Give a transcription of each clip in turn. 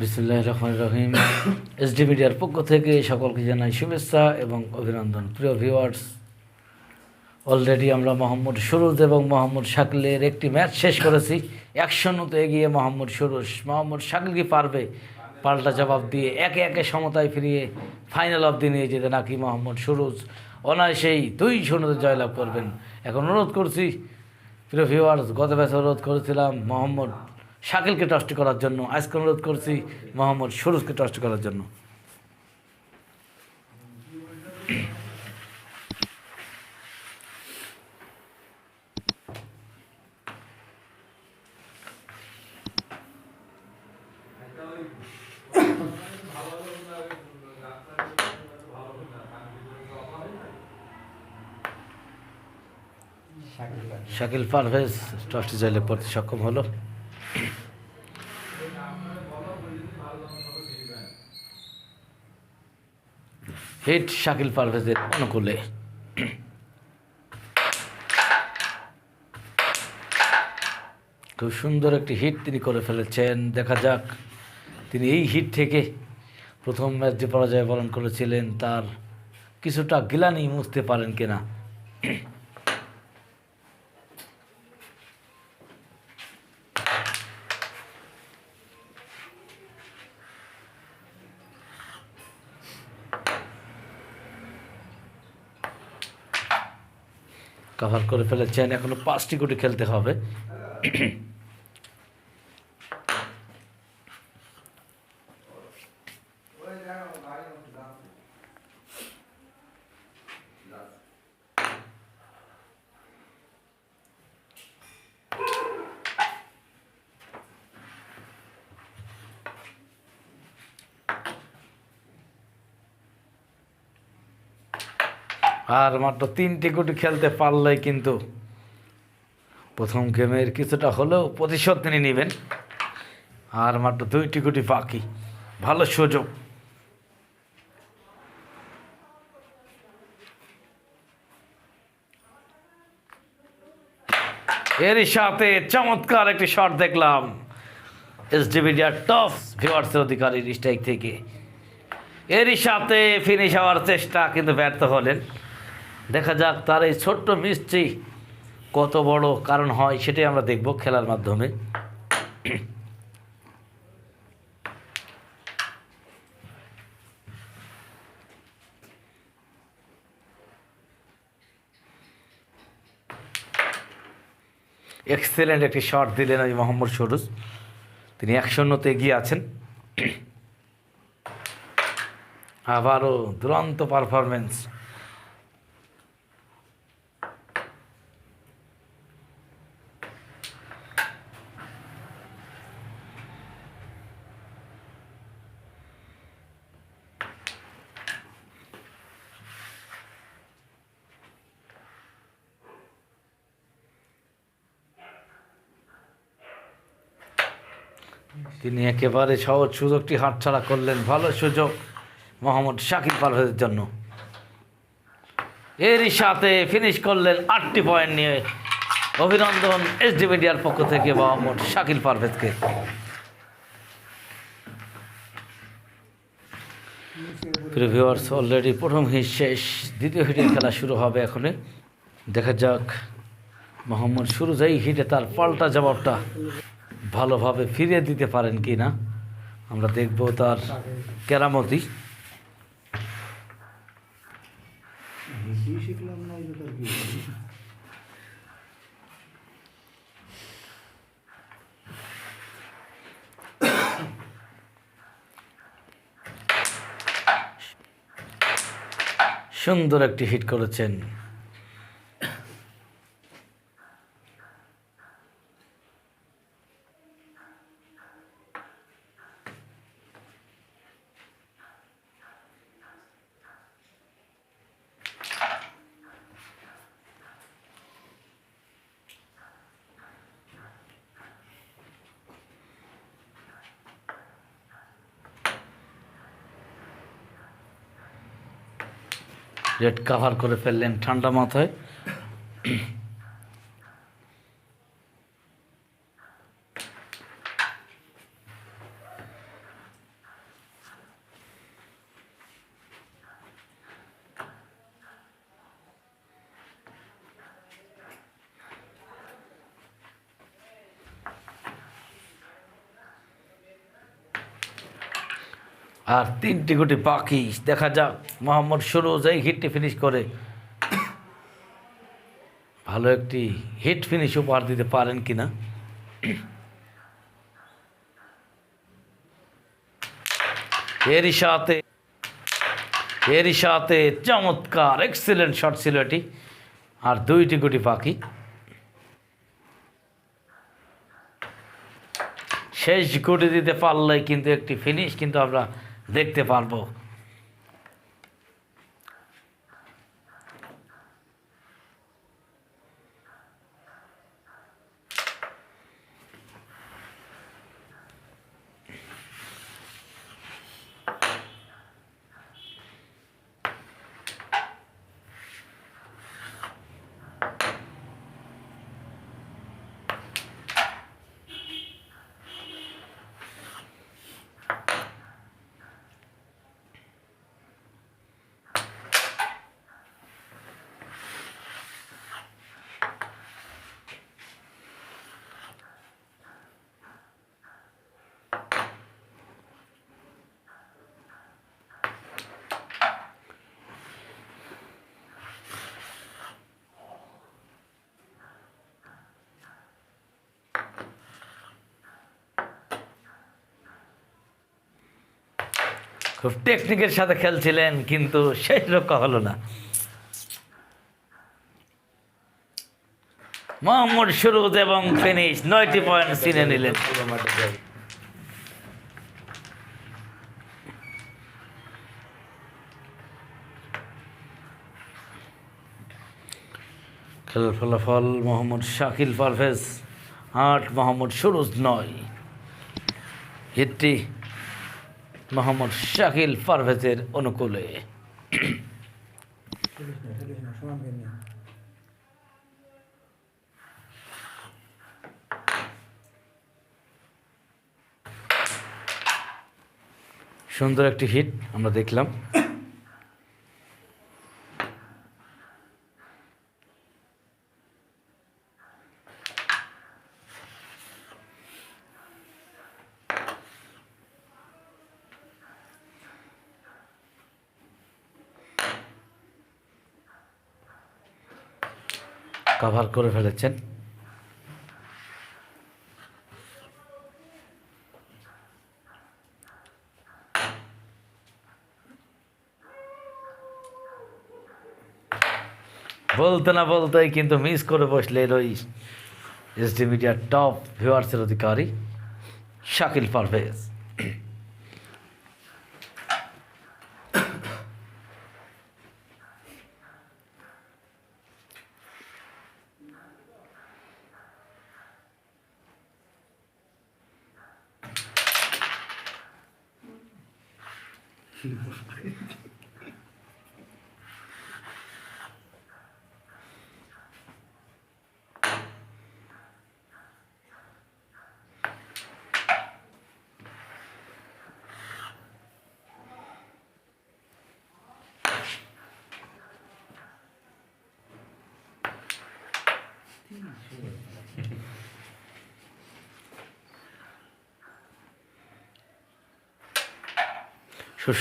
বিসমুল্লাহ রহমান রহিম। এসডি মিডিয়ার পক্ষ থেকে সকলকে জানাই শুভেচ্ছা এবং অভিনন্দন। প্রিয় ভিউয়ার্স অলরেডি আমরা মোহাম্মদ সুরুজ এবং মোহাম্মদ শাকিলের একটি ম্যাচ শেষ করেছি। এক শূন্যতে এগিয়ে মোহাম্মদ সুরুজ, মোহাম্মদ শাকিল কি পারবে? পাল্টা জবাব দিয়ে একে একে সমতায় ফিরিয়ে ফাইনাল অবধি নিয়ে যেতে নাকি মোহাম্মদ সুরুজ? অনায়াসেই দুই শূন্যতে জয়লাভ করবেন। এখন অনুরোধ করছি, প্রিয় ভিউয়ার্স গত ম্যাচে অনুরোধ করেছিলাম, মোহাম্মদ শাকিলকে টস্ট করার জন্য। আজকে অনুরোধ করছি মোহাম্মদ সুরুজকে টস্ট করার জন্য। শাকিল পারভেজ টস্টে জয়লাভ করতে সক্ষম হলো। হিট শাকিল পারভেজের অনুকূলে। খুব সুন্দর একটি হিট তিনি করে ফেলেছেন। দেখা যাক, তিনি এই হিট থেকে প্রথম ম্যাচ যে পরাজয় বরণ করেছিলেন, তার কিছুটা গিলানি মুছতে পারেন কিনা। কভার করে ফেলেছেন। এখনও পাঁচটি গুটি খেলতে হবে। আর মাত্র তিনটি কোটি খেলতে পারলেই কিন্তু প্রথম গেমের কিছুটা হলেও প্রতিশোধ তিনি নেবেন। আর মাত্র দুইটি কোটি বাকি। ভালো সুযোগ। এরই সাথে চমৎকার একটি শট দেখলাম এস এসডিবিডিআর টপ ভিওয়ার্সের অধিকারীর স্ট্রাইক থেকে। এরই সাথে ফিনিশ হওয়ার চেষ্টা কিন্তু ব্যর্থ হলেন। দেখা যাক তার এই ছোট্ট মিষ্টি কত বড় কারণ হয়, সেটাই আমরা দেখব খেলার মাধ্যমে। এক্সেলেন্ট একটি শট দিলেন ওই মোহাম্মদ সরুজ। তিনি এক এগিয়ে আছেন। আবারও দুরন্ত পারফরমেন্স তিনি একেবারে সহজ সুযোগটি হাতছাড়া করলেন, ভালো সুযোগ মোহাম্মদ শাকিব পারভেজের জন্য। এরই সাথে ফিনিশ করলেন আটটি পয়েন্ট নিয়ে অভিনন্দন এসডি মিডিয়ার পক্ষ থেকে মোহাম্মদ শাকিল পারভেজকে। প্রিভিউয়ার্স অলরেডি প্রথম হিট শেষ, দ্বিতীয় হিটের খেলা শুরু হবে এখনই। দেখা যাক, মোহাম্মদ শুরু যাই হিটে তার পাল্টা জবাবটা ভালোভাবে ফিরিয়ে দিতে পারেন কি না আমরা দেখব তার কেরামতি। সুন্দর একটি হিট করেছেন। রেড কাভার করে ফেললেন ঠান্ডা মাথায়। আর তিনটি গুটি পাখি, দেখা যাক মোহাম্মদ শুরু এই হিটটি ফিনিশ করে। ভালো একটি হিট ফিনিশ উপহার দিতে পারেন কিনা? এরই সাথে এরই সাথে চমৎকার এক্সিলেন্ট শট ছিল এটি। আর দুইটি গুটি পাখি। শেষ গুটি দিতে পারলে কিন্তু একটি ফিনিশ কিন্তু আমরা দেখতে পারব। খুব টেকনিকের সাথে খেলছিলেন, কিন্তু শেষ রক্ষা হলো না। মোহাম্মদ সুরুজ এবং ফিনিশ নয়টি পয়েন্ট চিনে নিলেন। খেলার ফলাফল মোহাম্মদ শাকিল পারভেজ, আট, মোহাম্মদ সুরুজ নয়। হিটটি মোহাম্মদ শাকিল পারভেজের অনুকূলে। সুন্দর একটি হিট আমরা দেখলাম। কভার করে ফেলেছেন। বলতে না বলতেই কিন্তু মিস করে বসলেন ওই এসডি মিডিয়ার টপ ভিউয়ার্সের অধিকারী শাকিল পারভেজ। 听不出。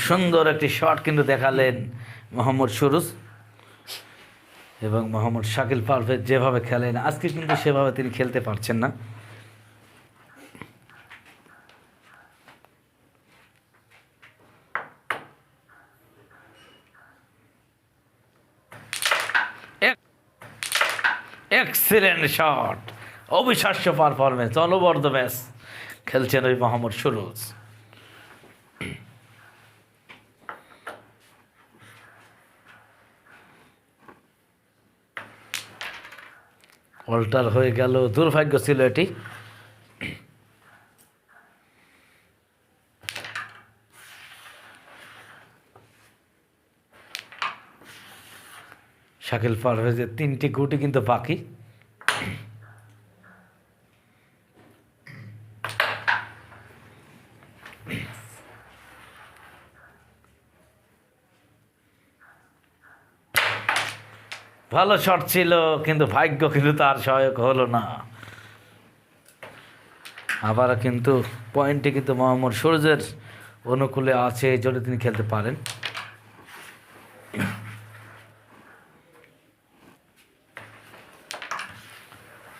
সুন্দর একটি শট কিন্তু দেখালেন মোহাম্মদ সুরুজ এবং মোহাম্মদ শাকিল পারভেজ যেভাবে খেলেন, আজকে কিন্তু সেভাবে তিনি খেলতে পারছেন না। এক্সিলেন্ট শট অবিশ্বাস্য পারফরমেন্স অনবর্দ ম্যাচ খেলছেন ওই মোহাম্মদ সুরুজ। অল্টার হয়ে গেল দুর্ভাগ্য ছিল এটি। শাকিল পারভেজের তিনটি গুটি কিন্তু বাকি। ভালো শট ছিল, কিন্তু ভাগ্য কিন্তু তার সহায়ক হলো না। আবার কিন্তু পয়েন্টে কিন্তু মোহাম্মদ সূর্যের অনুকূলে আছে, এই জন্য তিনি খেলতে পারেন।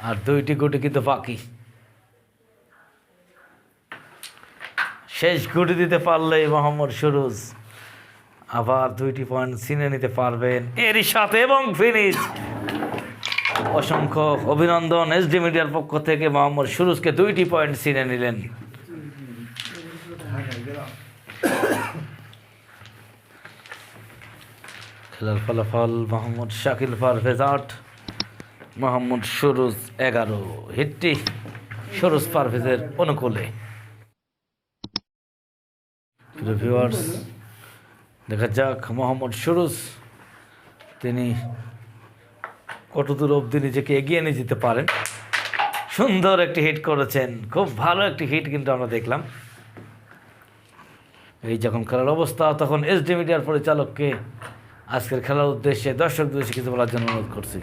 আর দুইটি গুটি কিন্তু বাকি। শেষ গুটি দিতে পারলে মোহাম্মদ সুরুজ আবার দুইটি পয়েন্ট ছিনে নিতে পারবেন এরই সাথে এবং ফিনিশ অসংখ্য অভিনন্দন এসডি মিডিয়ার পক্ষ থেকে মোহাম্মদ সুরুজকে দুইটি পয়েন্ট ছিনে নিলেন। খেলার ফলাফল মোহাম্মদ শাকিল পারভেজ আট, মোহাম্মদ সুরুজ এগারো। হিটটি সুরুজ পারভেজের অনুকূলে। ভিউয়ার্স দেখা যাক মোহাম্মদ সুরুজ তিনি কতদূর অবধি নিজেকে এগিয়ে নিয়ে যেতে পারেন। সুন্দর একটি হিট করেছেন খুব ভালো একটি হিট কিন্তু আমরা দেখলাম। এই যখন খেলার অবস্থা তখন এস ডি মিডিয়ার পরিচালককে আজকের খেলার উদ্দেশ্যে দর্শকদের উদ্দেশ্যে কিছু বলার জন্য অনুরোধ করছি।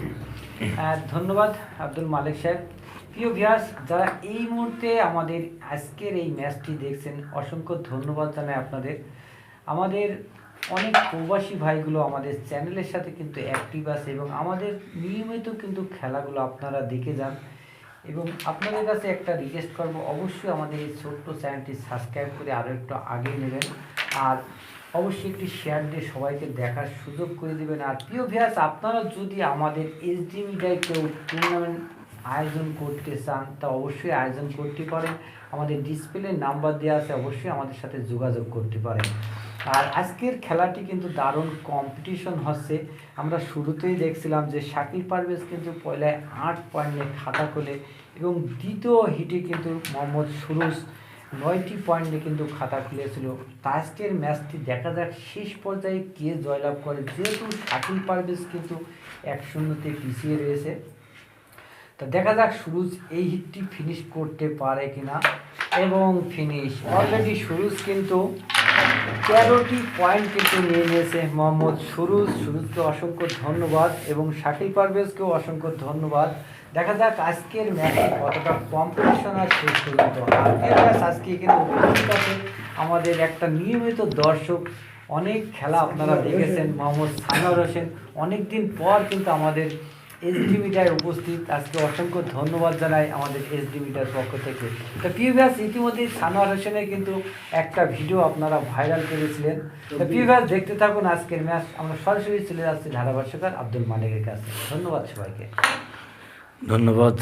হ্যাঁ, ধন্যবাদ আব্দুল মালিক সাহেব। প্রিয় ভিয়াস যারা এই মুহূর্তে আমাদের আজকের এই ম্যাচটি দেখছেন অসংখ্য ধন্যবাদ জানাই আপনাদের। আমাদের অনেক প্রবাসী ভাইগুলো আমাদের চ্যানেলের সাথে কিন্তু অ্যাক্টিভ আছে এবং আমাদের নিয়মিত কিন্তু খেলাগুলো আপনারা দেখে যান। এবং আপনাদের কাছে একটা রিকোয়েস্ট করব, অবশ্যই আমাদের এই ছোট্ট চ্যানেলটি সাবস্ক্রাইব করে আরও একটু আগে নেবেন। আর অবশ্যই একটি শেয়ার দিয়ে সবাইকে দেখার সুযোগ করে দেবেন। আর প্রিয় ভিয়াস আপনারা যদি আমাদের এসডি মিডিয়ায় কেউ টুর্নামেন্ট আয়োজন করতে চান, তা অবশ্যই আয়োজন করতে পারেন। আমাদের ডিসপ্লে নাম্বার দেওয়া আছে, অবশ্যই আমাদের সাথে যোগাযোগ করতে পারেন। আর আজকের খেলাটি কিন্তু দারুণ কম্পিটিশন হচ্ছে। আমরা শুরুতেই দেখছিলাম যে শাকিল পারভেজ কিন্তু পয়লায় আট পয়েন্ট খাতা খোলে এবং দ্বিতীয় হিটে কিন্তু মোহাম্মদ সুরুজ নয়টি পয়েন্টে কিন্তু খাতা খুলেছিল। আজকের ম্যাচটি দেখা যাক শেষ পর্যায়ে কে জয়লাভ করে। যেহেতু শাকিল পারভেজ কিন্তু এক শূন্যতে পিছিয়ে রয়েছে। তা দেখা যাক সুরুজ এই হিটটি ফিনিশ করতে পারে কিনা। এবং ফিনিশ অলরেডি সুরুজ কিন্তু তেরোটি পয়েন্ট কিন্তু নিয়ে নিয়েছে মোহাম্মদ সুরুজ। সুরুজকে অসংখ্য ধন্যবাদ এবং শাকিল পারভেজকেও অসংখ্য ধন্যবাদ। দেখা যাক আজকের ম্যাচে কতটা কম্পিটিশন আর শেষ পর্যন্ত আজকে এখানে উপস্থিত আছে আমাদের একটা নিয়মিত দর্শক। অনেক খেলা আপনারা দেখেছেন, মোহাম্মদ সানোয়ার হোসেন। অনেকদিন পর কিন্তু আমাদের এসডি মিডিয়ায় উপস্থিত। আজকে অসংখ্য ধন্যবাদ জানাই আমাদের এসডি মিডিয়ার পক্ষ থেকে। তো পিভিএস ইতিমধ্যে সানোয়ার হোসেনের কিন্তু একটা ভিডিও আপনারা ভাইরাল করেছিলেন। তো পিভিএস দেখতে থাকুন আজকের ম্যাচ। আমরা সরাসরি চলে যাচ্ছি ধারাভাষ্যকার আব্দুল মালিকের কাছে। ধন্যবাদ সবাইকে। ধন্যবাদ।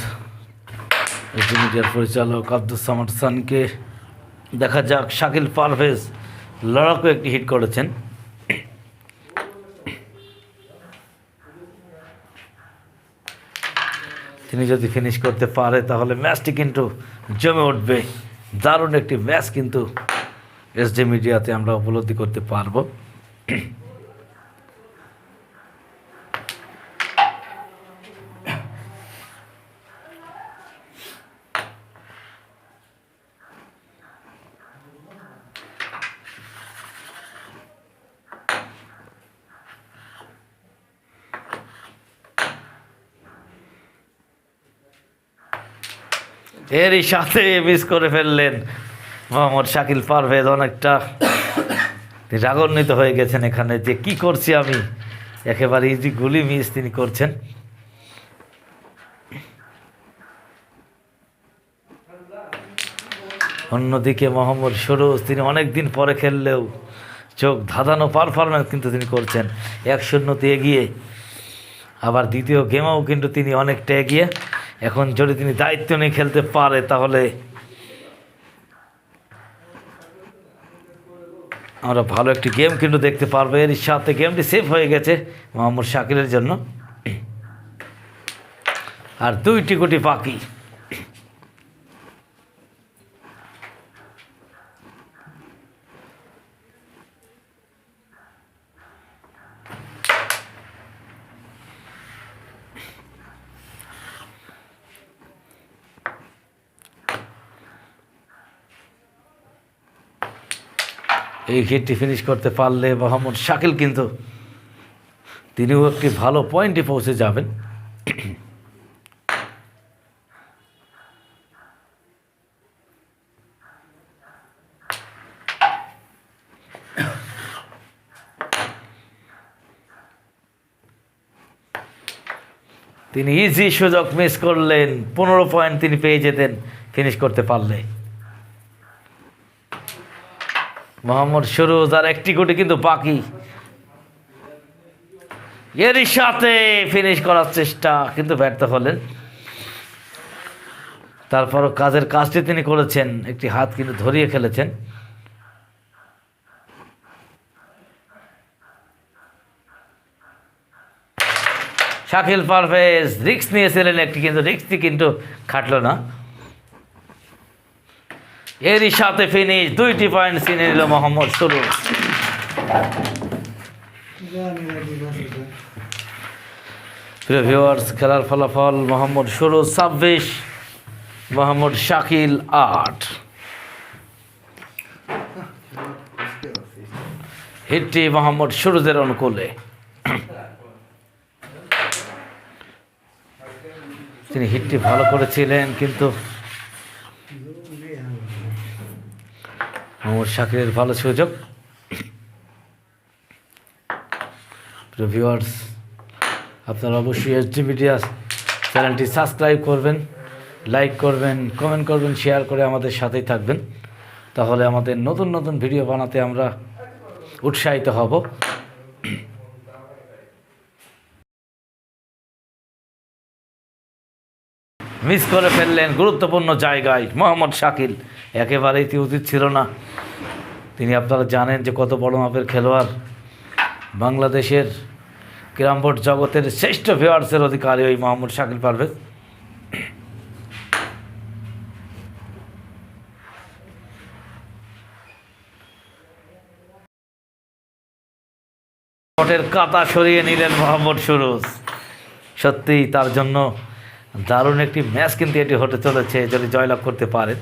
এসডি মিডিয়ার পরিচালক আব্দুল সামাদ সানকে। দেখা যাক শাকিল পারভেজ লড়াকু একটি হিট করেছেন। তিনি যদি ফিনিশ করতে পারে, তাহলে ম্যাচটি কিন্তু জমে উঠবে। দারুণ একটি ম্যাচ কিন্তু এসডি মিডিয়াতে আমরা উপলব্ধি করতে পারব। এরই সাথে মিস করে ফেললেন। মোহাম্মদ শাকিল পারভেজ অনেকটা রাগান্বিত হয়ে গেছেন এখানে যে কি করছি আমি? একেবারে ইজি গুলি মিস তিনি করছেন। অন্যদিকে মোহাম্মদ সরোজ, তিনি অনেক দিন পরে খেললেও চোখ ধাঁধানো পারফরমেন্স কিন্তু তিনি করছেন। এক শূন্যতে এগিয়ে। আবার দ্বিতীয় গেমেও কিন্তু তিনি অনেকটা এগিয়ে। এখন যদি তিনি দায়িত্ব নিয়ে খেলতে পারে, তাহলে আমরা ভালো একটি গেম কিন্তু দেখতে পারব। এর সাথে গেমটি সেফ হয়ে গেছে মোহাম্মদ শাকিলের জন্য। আর দুইটি কোটি বাকি। এই হিটটি ফিনিশ করতে পারলে মোহাম্মদ শাকিল কিন্তু তিনিও একটি ভালো পয়েন্টে পৌঁছে যাবেন। তিনি ইজি সুযোগ মিস করলেন, পনেরো পয়েন্ট তিনি পেয়ে যেতেন ফিনিশ করতে পারলে। মোহাম্মদ সুরুজ আর একটি গুটি কিন্তু বাকি। এরই সাথে ফিনিশ করার চেষ্টা, কিন্তু ব্যর্থ হলেন। তারপরও কাজের কাজটি তিনি করেছেন, একটি হাত কিন্তু ধরিয়ে খেলেছেন শাকিল পারভেজ রিক্স নিয়েছিলেন, একটি কিন্তু রিক্সটি কিন্তু খাটলো না। এরই সাথে ফিনিশ দুইটি পয়েন্ট চিনে নিল মোহাম্মদ সুরু প্রিয় ভিউয়ার্স খেলার ফলাফল মোহাম্মদ সুরু ছাব্বিশ, মোহাম্মদ শাকিল আট। হিটটি মোহাম্মদ সুরুজের অনুকূলে। তিনি হিটটি ভালো করেছিলেন, কিন্তু মোহাম্মদ শাকিরের ভালো সুযোগ। ভিউয়ার্স আপনারা অবশ্যই এস ডি মিডিয়া চ্যানেলটি সাবস্ক্রাইব করবেন লাইক করবেন কমেন্ট করবেন শেয়ার করে আমাদের সাথেই থাকবেন। তাহলে আমাদের নতুন নতুন ভিডিও বানাতে আমরা উৎসাহিত হব। মিস করে ফেললেন গুরুত্বপূর্ণ জায়গায় মোহাম্মদ শাকিল। একেবারেই তি উচিত ছিল না। তিনি আপনারা জানেন যে কত বড় মাপের খেলোয়াড়। বাংলাদেশের ক্রামবোর্ড জগতের শ্রেষ্ঠ ভিওয়ার্সের অধিকারী ওই মোহাম্মদ শাকিল শটের কাতা সরিয়ে নিলেন মোহাম্মদ সুরুজ। সত্যিই তার জন্য দারুণ একটি ম্যাচ কিন্তু এটি হতে চলেছে যদি জয়লাভ করতে পারেন।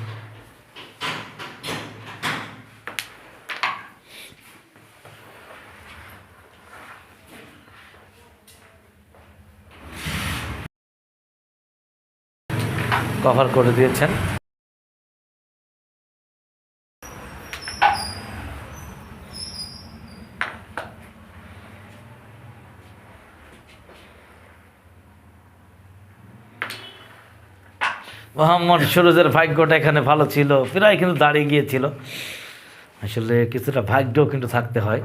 কভার করে দিয়েছেন। মোহাম্মদ সুরজের ভাগ্যটা এখানে ভালো ছিল, প্রায় কিন্তু দাঁড়িয়ে গিয়েছিল। আসলে কিছুটা ভাগ্যও কিন্তু থাকতে হয়।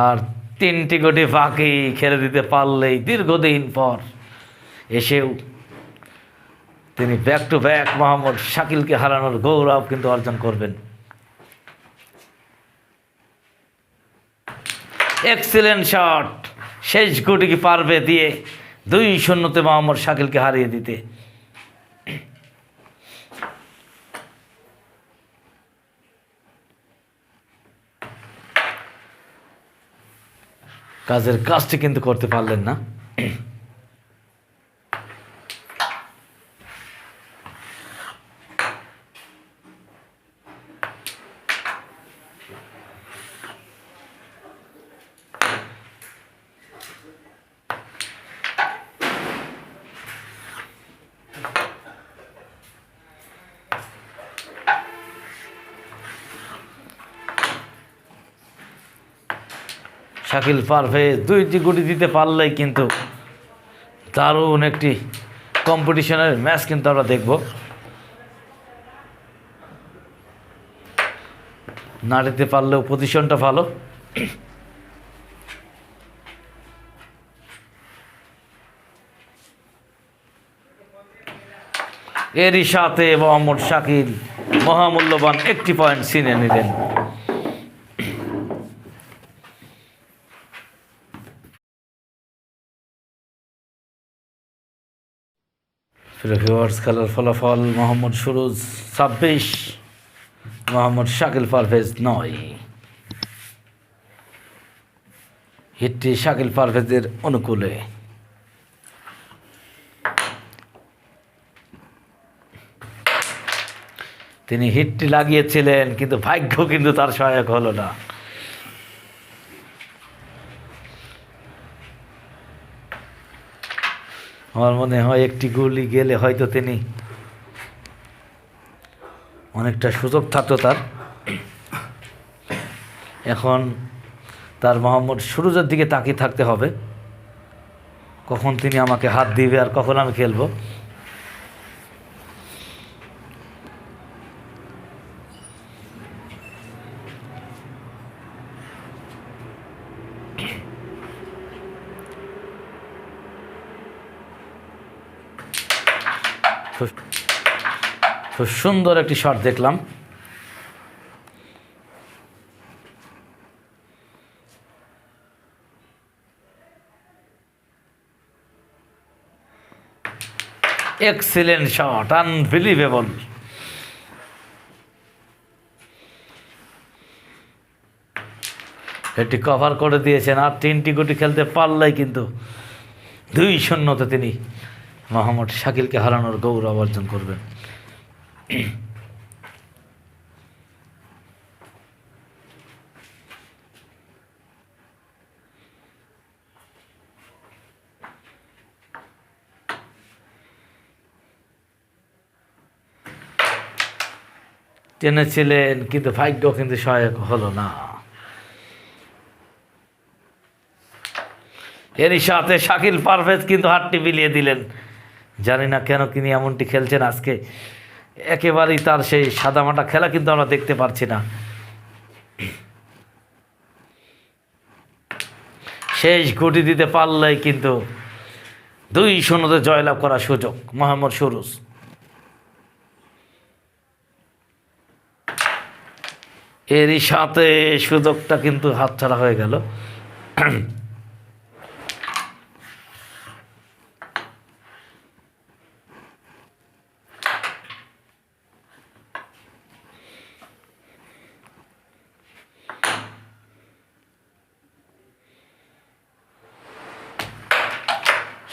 আর তিনটি গোটি ফাঁকি খেলে দিতে পারলেই দীর্ঘদিন পর এসেও তিনি ব্যাক টু ব্যাক মোহাম্মদ শাকিলকে হারানোর গৌরব কিন্তু অর্জন করবেন। এক্সিলেন্ট শট শেষ গুটি কি পারবে দিয়ে দুই শূন্যতে মোহাম্মদ শাকিলকে হারিয়ে দিতে। কাজের কাজটি কিন্তু করতে পারলেন না। শাকিল পারভেজ দুইটি গুটি দিতে পারলেই কিন্তু দারুণ একটি কম্পিটিশনের ম্যাচ কিন্তু আমরা দেখব। না দিতে পারলেও পজিশনটা ভালো। এরই সাথে মোহাম্মদ শাকিল মহামূল্যবান একটি পয়েন্ট ছিনে নিলেন। ভিউয়ার্স খেলার ফলাফল মোহাম্মদ সুরুজ ছাব্বিশ, মোহাম্মদ শাকিল পারভেজ নয়। হিটটি শাকিল পারভেজের অনুকূলে। তিনি হিটটি লাগিয়েছিলেন, কিন্তু ভাগ্য কিন্তু তার সহায়ক হলো না। আমার মনে হয় একটি গুলি গেলে হয়তো তিনি অনেকটা সুযোগ থাকতো তার। এখন তার মোহাম্মদ সুরুজের দিকে তাকিয়ে থাকতে হবে। কখন তিনি আমাকে হাত দিবে আর কখন আমি খেলব? খুব সুন্দর একটি শট দেখলাম। এক্সিলেন্ট শট আনবিলিভেবল এটি কভার করে দিয়েছেন, আর তিনটি গুটি খেলতে পারলেই কিন্তু দুই শূন্যতে তিনি মোহাম্মদ শাকিলকে হারানোর গৌরব অর্জন করবেন। টেনেছিলেন কিন্তু ভাগ্য কিন্তু সহায়ক হলো না। এরই সাথে শাকিল পারভেজ কিন্তু হাতটি বিলিয়ে দিলেন। জানি না কেন তিনি এমনটি খেলছেন আজকে। একেবারেই তার সেই সাদামাটা খেলা কিন্তু আমরা দেখতে পারছি না। শেষ গুটি দিতে পারলেই কিন্তু দুই শূন্যতে জয়লাভ করার সুযোগ মোহাম্মদ সুরুজ। এরই সাথে সুযোগটা কিন্তু হাতছাড়া হয়ে গেল।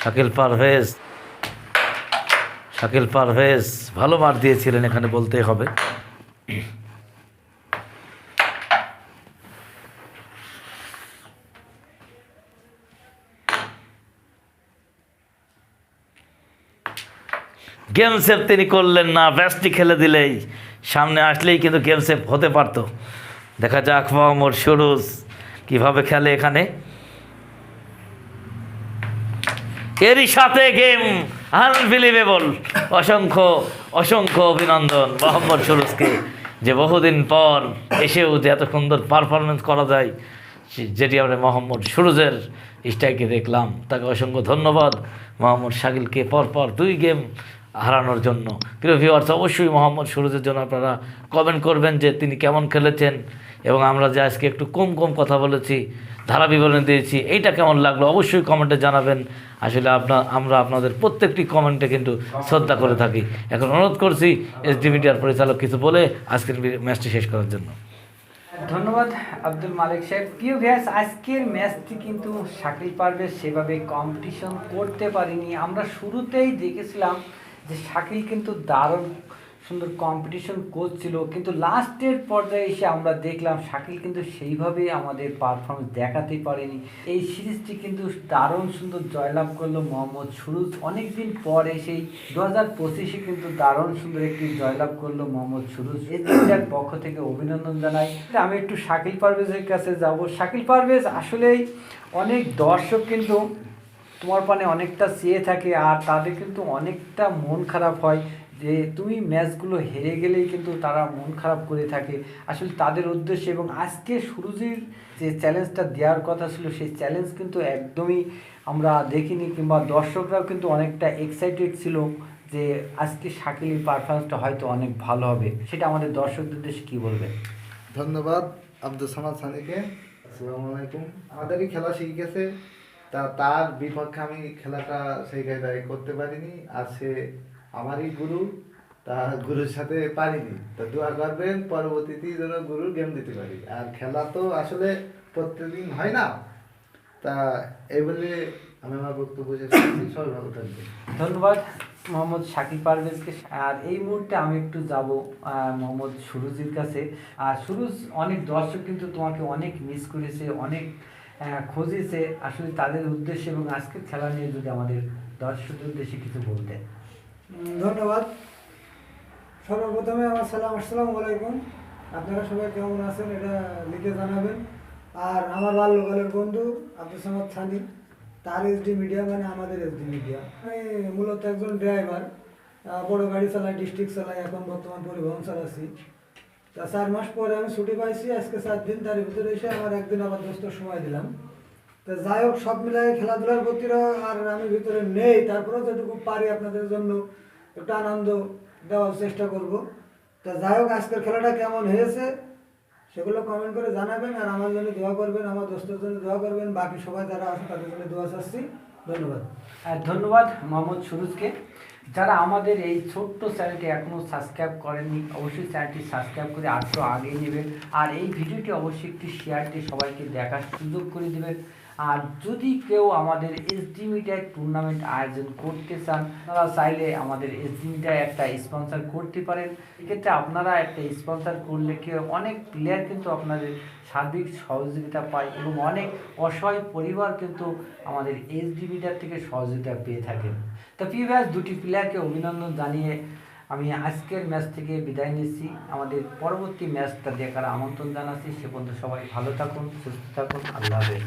শাকিল পারভেজ শাকিল পারভেজ, ভালো মার দিয়েছিলেন এখানে বলতেই হবে। গেম সেভ তিনি করলেন না ব্যাসটি খেলে দিলেই। সামনে আসলেই কিন্তু গেম সেভ হতে পারতো। দেখা যাক, মোহাম্মদ সুরুজ কীভাবে খেলে এখানে। এরই সাথে গেম, আনবিলিভেবল। অসংখ্য অসংখ্য অভিনন্দন মোহাম্মদ সুরুজকে যে বহুদিন পর এসেও যে এত সুন্দর পারফরমেন্স করা যায় যেটি আমরা মোহাম্মদ সুরুজের স্ট্রাইকে দেখলাম। তাকে অসংখ্য ধন্যবাদ। মোহাম্মদ শাকিলকে পরপর দুই গেম হারানোর জন্য। প্রিয় ভিউয়ার্স অবশ্যই মোহাম্মদ সুরজের জন্য আপনারা কমেন্ট করবেন যে তিনি কেমন খেলেছেন এবং আমরা যে আজকে একটু কম কম কথা বলেছি, ধারা বিবরণী দিয়েছি, এইটা কেমন লাগল অবশ্যই কমেন্টে জানাবেন। আসলে আপনার আমরা আপনাদের প্রত্যেকটি কমেন্টে কিন্তু শ্রদ্ধা করে থাকি। এখন অনুরোধ করছি এসডি মিডিয়ার পরিচালক কিছু বলে আজকের ম্যাচটি শেষ করার জন্য। ধন্যবাদ আব্দুল মালিক সাহেব। প্রিয় ভিয়াস আজকের ম্যাচটি কিন্তু শাকিল পারভেজ সেভাবে কম্পিটিশন করতে পারিনি। আমরা শুরুতেই দেখেছিলাম যে শাকিল কিন্তু দারুণ সুন্দর কম্পিটিশন করছিল কিন্তু লাস্টের পর্যায়ে এসে আমরা দেখলাম শাকিল কিন্তু সেইভাবে আমাদের পারফরমেন্স দেখাতে পারেনি। এই সিরিজটি কিন্তু দারুণ সুন্দর জয়লাভ করল মোহাম্মদ সুরুজ। অনেকদিন পরে সেই দু হাজার পঁচিশে কিন্তু দারুণ সুন্দর একটি জয়লাভ করল মোহাম্মদ সুরুজ। এর পক্ষ থেকে অভিনন্দন জানাই। আমি একটু শাকিল পারভেজের কাছে যাব। শাকিল পারভেজ আসলেই অনেক দর্শক কিন্তু তোমার পানে অনেকটা চেয়ে থাকে আর তাদের কিন্তু অনেকটা মন খারাপ হয় যে তুমি ম্যাচগুলো হেরে গেলেই কিন্তু তারা মন খারাপ করে থাকে। আসলে তাদের উদ্দেশ্যে এবং আজকে সুরুজির যে চ্যালেঞ্জটা দেওয়ার কথা ছিল, সেই চ্যালেঞ্জ কিন্তু একদমই আমরা দেখিনি কিংবা দর্শকরাও কিন্তু অনেকটা এক্সাইটেড ছিল যে আজকে শাকিলের পারফরমেন্সটা হয়তো অনেক ভালো হবে। সেটা আমাদের দর্শকদের উদ্দেশ্যে কী বলবে ধন্যবাদ, আব্দুল সামাদ সানিকে। আসসালামু আলাইকুম। আমাদেরই খেলা শিখেছে তা তার বিপক্ষে আমি খেলাটা সেই কায়দায় করতে পারিনি। আর সে আমারই গুরু, তা গুরুর সাথে পারিনি। তা দোয়া করবেন পরবর্তীতে যেন গুরুর গেম দিতে পারি। আর খেলা তো আসলে প্রত্যেকদিন হয় না। তা এই বলে আমি আমার বক্তব্য শেষ সবাই ভালো থাকবেন। ধন্যবাদ মোহাম্মদ শাকিব পারভেজকে। আর এই মুহূর্তে আমি একটু যাব মোহাম্মদ সুরুজের কাছে। আর সুরুজ অনেক দর্শক কিন্তু তোমাকে অনেক মিস করেছে, অনেক খুঁজেছে। আসলে তাদের উদ্দেশ্যে এবং আজকের খেলা নিয়ে যদি আমাদের দর্শকদের উদ্দেশ্যে কিছু বলতে ধন্যবাদ। সর্বপ্রথমে আমার সালাম, আসসালামু আলাইকুম। আপনারা সবাই কেমন আছেন এটা লিখে জানাবেন। আর আমার বাল্যকালের বন্ধু আব্দুল সামাদ সানি তার এসডি মিডিয়া মানে আমাদের এসডি মিডিয়া আমি মূলত একজন ড্রাইভার বড় গাড়ি চালাই ডিস্ট্রিক্ট চালাই, এখন বর্তমান পরিবহন চালাচ্ছি। তা চার মাস পরে আমি ছুটি পাইছি, আজকে চার দিন তার ভিতরে এসে আমার একদিন আবার দোস্ত সময় দিলাম। তা যাই হোক, সব মিলাই খেলাধুলার প্রতি আর আমি ভিতরে নেই, তারপরেও যেটুকু পারি আপনাদের জন্য একটু আনন্দ দেওয়ার চেষ্টা করব। তা যাই হোক, আজকের খেলাটা কেমন হয়েছে সেগুলো কমেন্ট করে জানাবেন আর আমার জন্য দোয়া করবেন, আমার দোস্তের জন্য দোয়া করবেন, বাকি সবাই যারা আছে তাদের জন্য দোয়া চাচ্ছি। ধন্যবাদ। আর ধন্যবাদ মোহাম্মদ সুরুজকে। যারা আমাদের এই ছোট্ট চ্যানেলটি এখনও সাবস্ক্রাইব করেননি অবশ্যই চ্যানেলটি সাবস্ক্রাইব করে আরও আগিয়ে নেবেন। আর এই ভিডিওটি অবশ্যই একটি শেয়ার দিয়ে সবাইকে দেখার সুযোগ করে দেবেন। আর যদি কেউ আমাদের এসডি মিডিয়ায় টুর্নামেন্ট আয়োজন করতে চান তারা চাইলে আমাদের এসডি মিডিয়ায় একটা স্পন্সর করতে পারেন। এক্ষেত্রে আপনারা একটা স্পন্সর করলে কি হয়, অনেক প্লেয়ার কিন্তু আপনাদের সার্বিক সহযোগিতা পায় এবং অনেক অসহায় পরিবার কিন্তু আমাদের এসডি মিডিয়ার থেকে সহযোগিতা পেয়ে থাকেন। তো ব্যাস দুটি প্লেয়ারকে অভিনন্দন জানিয়ে আমি আজকের ম্যাচ থেকে বিদায় নিচ্ছি। আমাদের পরবর্তী ম্যাচটা দেখার আমন্ত্রণ জানাচ্ছি। সে পর্যন্ত সবাই ভালো থাকুন, সুস্থ থাকুন। আল্লাহ হাফেজ।